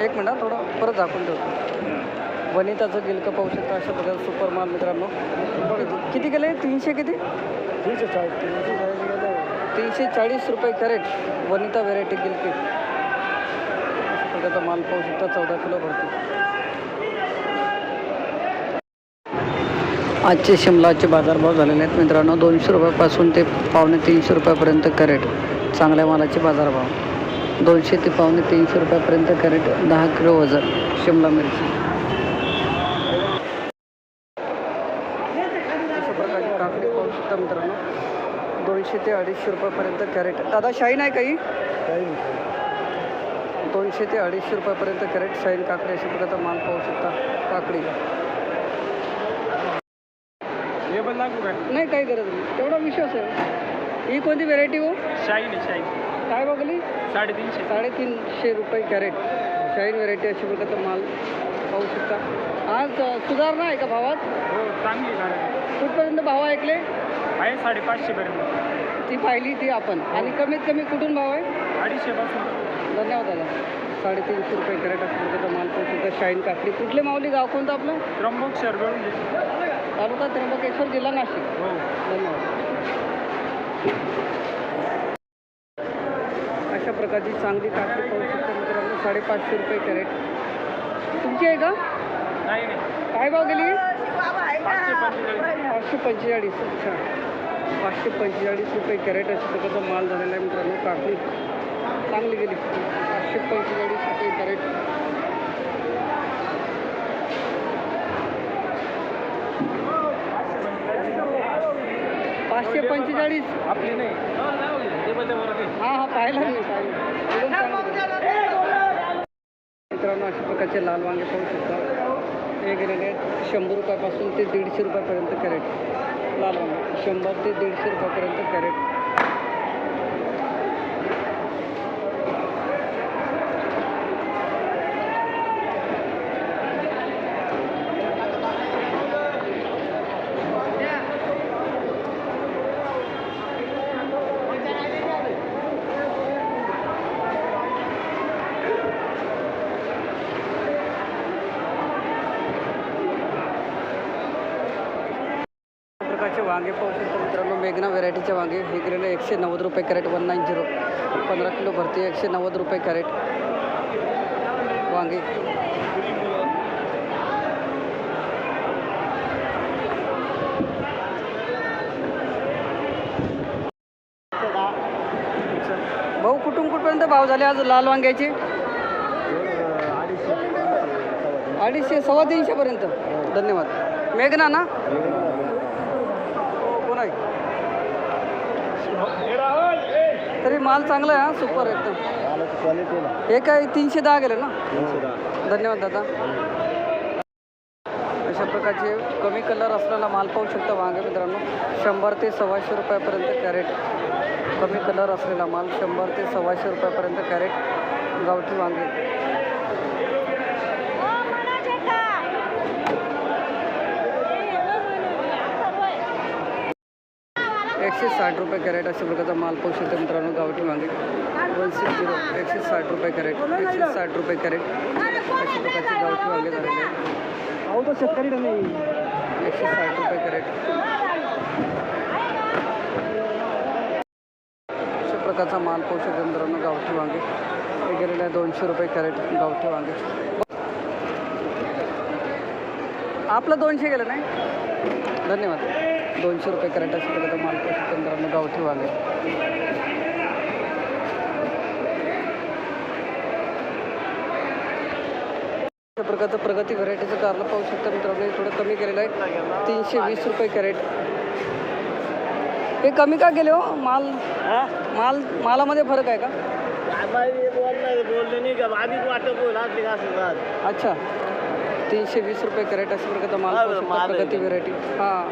एक मिनिट थोडं परत झाकून ठेवतो. वनिताचं गिलकं पाहू शकता अशा प्रकारचं सुपर माल मित्रांनो. किती- गेले? तीनशे किती? तीनशे चाळीस तीनशे चाळीस तीनशे चाळीस रुपये कॅरेट वनिता व्हेरायटी गिलकी. प्रकारचा माल पाहू शकता चौदा किलो भरती. आजचे शिमलाचे बाजारभाव झालेले आहेत मित्रांनो. दोनशे रुपयापासून ते पावणे तीनशे रुपयापर्यंत कॅरेट. चांगल्या मालाचे बाजारभाव. दोनशे ते पावणे तीनशे रुपयापर्यंत कॅरेट दहा किलो वजन शिमला मिरची. अशा प्रकारची काकडी पाहू शकता मित्रांनो. दोनशे ते अडीचशे रुपयापर्यंत कॅरेट. दादा शाईन आहे काही? दोनशे ते अडीचशे रुपयापर्यंत कॅरेट शाईन काकडी अशा प्रकारचा माल पाहू शकता काकडी. नाही काही गरज नाही. तेवढा विश्वास आहे. ही कोणती व्हेरायटी हो? Shine shine. काय बघली? साडेतीनशे. साडेतीनशे रुपये कॅरेट. शाईन व्हेरायटी अशा प्रकारचा माल पाहू शकता. आज सुधारणा आहे का भावात? हो चांगली कुठपर्यंत भाव ऐकले? आहे साडेपाचशे पर्यंत. ती पाहिली ती आपण. आणि कमीत कमी कुठून भाव आहे? अडीचशे पासून. धन्यवाद दादा. साडेतीनशे रुपये कॅरेट अशा प्रकारचा माल पाहू शकता. शाईन काकडी. कुठले माऊली गाव कोणतं आपलं? त्र्यंबक तालुका त्र्यंबकेश्वर जिल्हा नाशिक. हो. धन्यवाद. प्रकारची चांगली काकडी पाहू शकता मित्रांनो. साडेपाचशे रुपये कॅरेट. तुमची आहे का? नाही नाही. काय भाव गेली? पाचशे पंचेचाळीस. अच्छा. पाचशे पंचेचाळीस रुपये कॅरेट अशा प्रकारचा माल झालेला आहे मित्रांनो. काकडी चांगली गेली. पाचशे पंचेचाळीस रुपये कॅरेट. पाचशे पंचेचाळीस? आपली नाही. हां हां पाहिलं मी पाहिलं. मित्रांनो अशा प्रकारचे लाल वांगे पाहू शकता. हे गेलेले आहेत शंभर रुपयापासून ते दीडशे रुपयापर्यंत कॅरेट. लाल वांगे शंभर ते दीडशे रुपयापर्यंत कॅरेट. प्रकारचे वांगे पाहू शकतो मित्रांनो. मेघना व्हेरायटीचे वांगे. हे गेलेले एकशे नव्वद रुपये कॅरेट वन नाईन झिरो. पंधरा किलो भरते एकशे नव्वद रुपये कॅरेट. वांगे. भाऊ कुठून कुठपर्यंत भाव झाले आज लाल वांग्याचे? अडीचशे सव्वा तीनशेपर्यंत धन्यवाद. मेघना ना हो, कोण आहे तरी माल चांगला आहे हा सुपर एकदम. हे काय तीनशे दहा गेले ना? धन्यवाद दादा. अशा प्रकारचे कमी कलर असलेला माल पाहू शकता वांगे मित्रांनो. शंभर ते सव्वाशे रुपयापर्यंत कॅरेट. कमी कलर असलेला माल शंभर ते सव्वाशे रुपयापर्यंत कॅरेट गावठी वांगे. एकशे साठ रुपये कॅरेट अशा प्रकारचा माल पाहू शकता मित्रांनो गावठी वांगे वन सिक्स झिरो एकशे साठ रुपये कॅरेट एकशे साठ रुपये कॅरेट अशा प्रकारचे गावठी वांगे झालेले तो शेतकरी एकशे साठ रुपये कॅरेट. अशा प्रकारचा माल पाहू शकता मित्रांनो गावठी वांगे हे गेलेले आहे दोनशे रुपये कॅरेट गावठी वांगे आपलं दोनशे गेलं नाही? धन्यवाद. दोनशे रुपये कॅरेट अशा प्रकारचा माल मित्रांनो गावठी वांगे अशा प्रकारचं प्रगती व्हरायटीचं कारलं पाहू शकता मित्रांनो. थोडं कमी केलेलं आहे. तीनशे वीस रुपये कॅरेट. हे कमी का गेले हो? माल माल मालामध्ये फरक आहे का? असली असं अच्छा. तीनशे वीस रुपये कॅरेट अशा प्रकारचा माल प्रगती? व्हेरायटी हां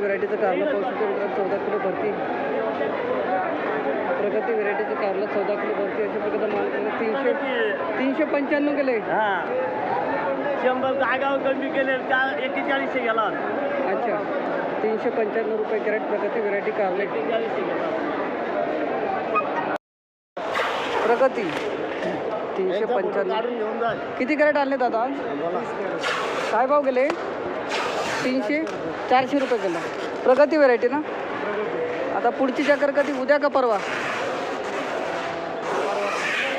प्रगती व्हेरायटीचं कारलं पाहू शकतो मित्रांनो चौदा किलो भरती. प्रगती व्हेरायटीचं कारलं चौदा किलो भरती अशा प्रकारचा माल तीनशे तीनशे पंच्याण्णव केले. हा. शंभर आगाव कमी केले त्या एक्केचाळीसशे गेला. अच्छा. तीनशे पंच्याण्णव रुपये कॅरेट प्रगती व्हेरायटी कारले. एक्केचाळीसशे गेला. प्रगती. तीनशे पंच्याण्णव. काढून घेऊन जा. किती कॅरेट आणले दादा? काय भाव गेले? तीनशे चारशे रुपये किलो प्रगती व्हेरायटी ना? आता पुढची चक्कर कधी उद्या का परवा?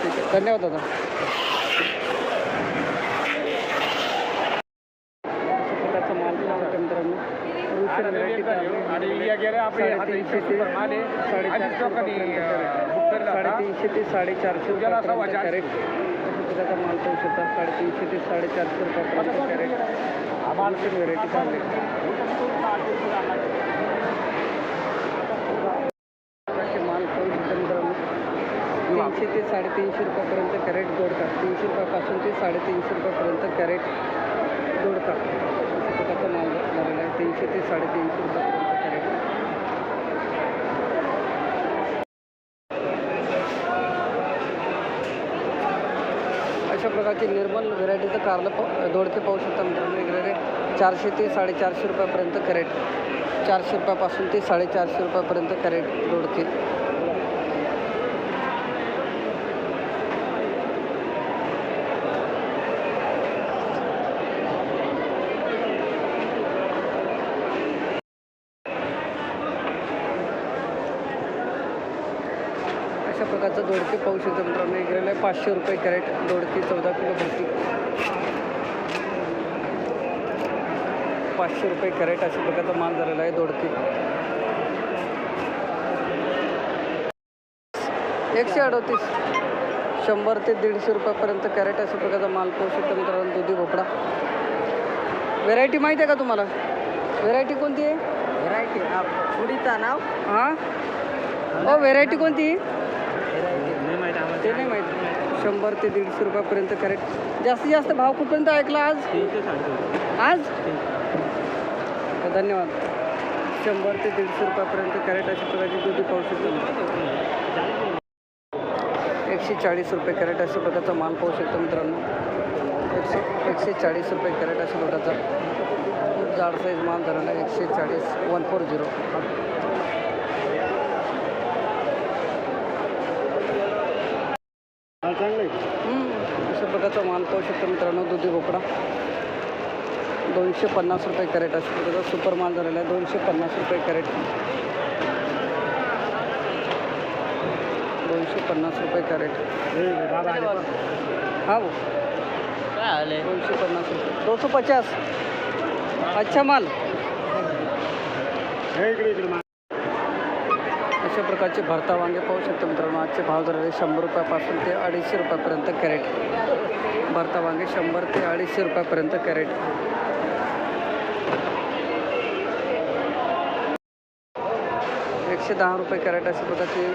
ठीक आहे धन्यवाद दादा. साडेतीनशे ते साडेचारशे रुपयापर्यंत माल पाहू शकता साडेतीनशे ते साडेचारशे रुपयापर्यंत कॅरेट रुशियन व्हेरायटी चालले प्रकारचे माल पाहू शकता मित्रांनो तीनशे ते साडेतीनशे रुपयापर्यंत कॅरेट जोडतात तीनशे रुपयापासून ते साडेतीनशे रुपयापर्यंत कॅरेट जोडतात अशा प्रकारचा माल झालेला आहे. तीनशे ते साडेतीनशे रुपयापर्यंत कॅरेट अशा प्रकारचे निर्मल व्हेरायटीचं कारलं पाव दोडके पाहू शकता मित्रांनो. वेगवेगळे चारशे ते साडेचारशे रुपयापर्यंत कॅरेट. चारशे रुपयापासून ते साडेचारशे रुपयापर्यंत कॅरेट दोडके प्रकारचं दोडके पाहू शकतो मित्रांनो. गेलेलं आहे पाचशे रुपये कॅरेट दोडके चौदा किलो भरती. पाचशे रुपये कॅरेट अशा प्रकारचा माल झालेला आहे दोडके. एकशे अडतीस. शंभर ते दीडशे रुपयापर्यंत कॅरेट अशा प्रकारचा माल पाहू शकतो मित्रांनो दुधी भोपळा. व्हेरायटी माहिती आहे का तुम्हाला? व्हेरायटी कोणती आहे? व्हरायटी पुडीचा नाव? हां? हो व्हेरायटी कोणती? ते नाही माहीत. शंभर ते दीडशे रुपयापर्यंत कॅरेट जास्तीत जास्त भाव कुठपर्यंत ऐकला आज? आज? धन्यवाद. शंभर ते दीडशे रुपयापर्यंत कॅरेट अशा प्रकारची दुधी पाहू शकतो. एकशे चाळीस रुपये कॅरेट अशा प्रकारचा माल पाहू शकतो मित्रांनो. एकशे एकशे चाळीस रुपये कॅरेट अशा प्रकारचा. जाड साईज माल झालेला एकशे चाळीस वन फोर झिरो चांगलं अशा प्रकारचा माल पाहू शकतो मित्रांनो दुधी भोपळा. दोनशे पन्नास रुपये कॅरेट अशा प्रकारचा सुपर माल झालेला आहे. दोनशे पन्नास रुपये कॅरेट. दोनशे पन्नास रुपये कॅरेट. हा भाऊ. दोनशे पन्नास रुपये. दो सौ पचास. अच्छा माल. अशा प्रकारचे भरता वांगे पाहू शकतो मित्रांनो. आजचे भाव झालेले शंभर रुपयापासून ते अडीचशे रुपयापर्यंत कॅरेट. भरता वांगे शंभर ते अडीचशे रुपयापर्यंत कॅरेट. एकशे दहा रुपये कॅरेट अशा प्रकारचे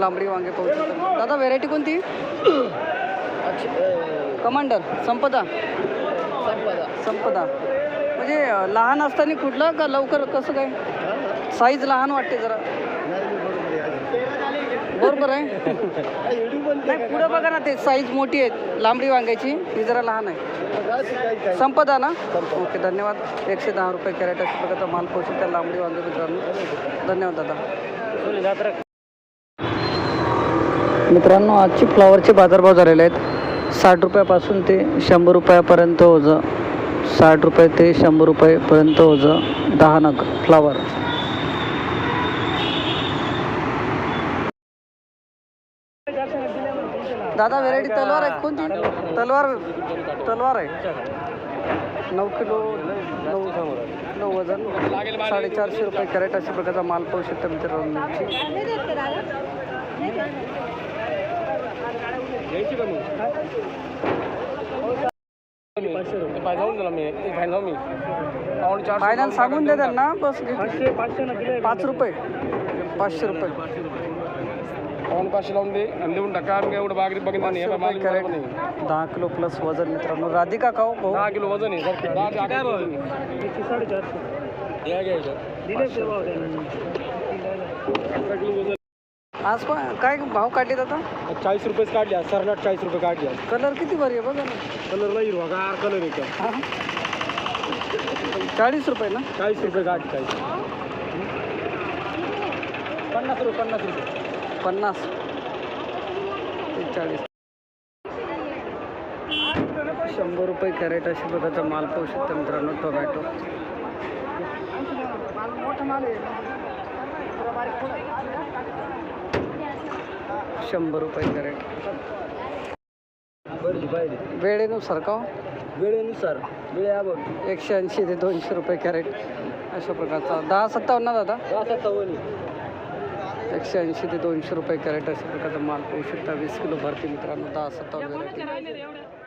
लांबडी वांगे पाहू शकतो. दादा व्हेरायटी कोणती? कमांडर संपदा? संपदा. म्हणजे लहान असताना कुठलं का लवकर कसं काय? साईज लहान वाटते जरा. बरोबर आहे. नाही बघा ना ते साईज मोठी आहे लांबडी वांग्याची. ही जरा लहान आहे. संपदा ना? ओके धन्यवाद. एकशे दहा रुपये कॅरेट असं बघा माल पोहोचतो त्या लांबडी वांगे मित्रांनो. धन्यवाद दादा. मित्रांनो आजचे फ्लॉवरचे बाजारभाव झालेले आहेत. साठ रुपयापासून ते शंभर रुपयापर्यंत ओझं. साठ रुपये ते शंभर रुपयेपर्यंत ओझं. दहा नग फ्लावर. दादा व्हेरायटी तलवार आहे कोणती तलवार? तलवार आहे. नऊ किलो नऊ नऊ वजन साडेचारशे रुपये कॅरेट अशा प्रकारचा माल पाहू शकता मिरची फायनल सांगून दे त्यांना बस घेते. पाच रुपये. पाचशे रुपये. पाऊन पाचशे लावून दे. आणि देऊन टाका. आम्ही काय एवढं बागरीत बघितलं नाही. हे कॅरेट बरोबर. दहा किलो प्लस वजन मित्रांनो. राधिका का हो भाऊ दहा किलो वजन आहे. सर दहा ते अकरा किलो वजन आहे. या घ्यायचं. अकरा किलो वजन. आज पण काय भाव काढलेत आता? चाळीस रुपयेच काढली आज. सरनाट चाळीस रुपये काढली आज. कलर किती भारी आहे बघा ना. कलरला हिरवागार कलर आहे का हा. चाळीस रुपये ना? चाळीस रुपये काढली चाळीस. पन्नास रुपये पन्नास रुपये. पन्नास. चाळीस. शंभर रुपये कॅरेट अशा प्रकारचा माल पाहू शकता मित्रांनो टोमॅटो. शंभर रुपये कॅरेट. वेळेनुसार का हो? वेळेनुसार. वेळ बघ. एकशे ऐंशी ते दोनशे रुपये कॅरेट अशा प्रकारचा. दहा सत्तावन्न दादा? एकशे ऐंशी ते दोनशे रुपये कॅरेट अशा प्रकारचा माल पाहू शकता. वीस किलो भरती मित्रांनो दहा सत्तावन्न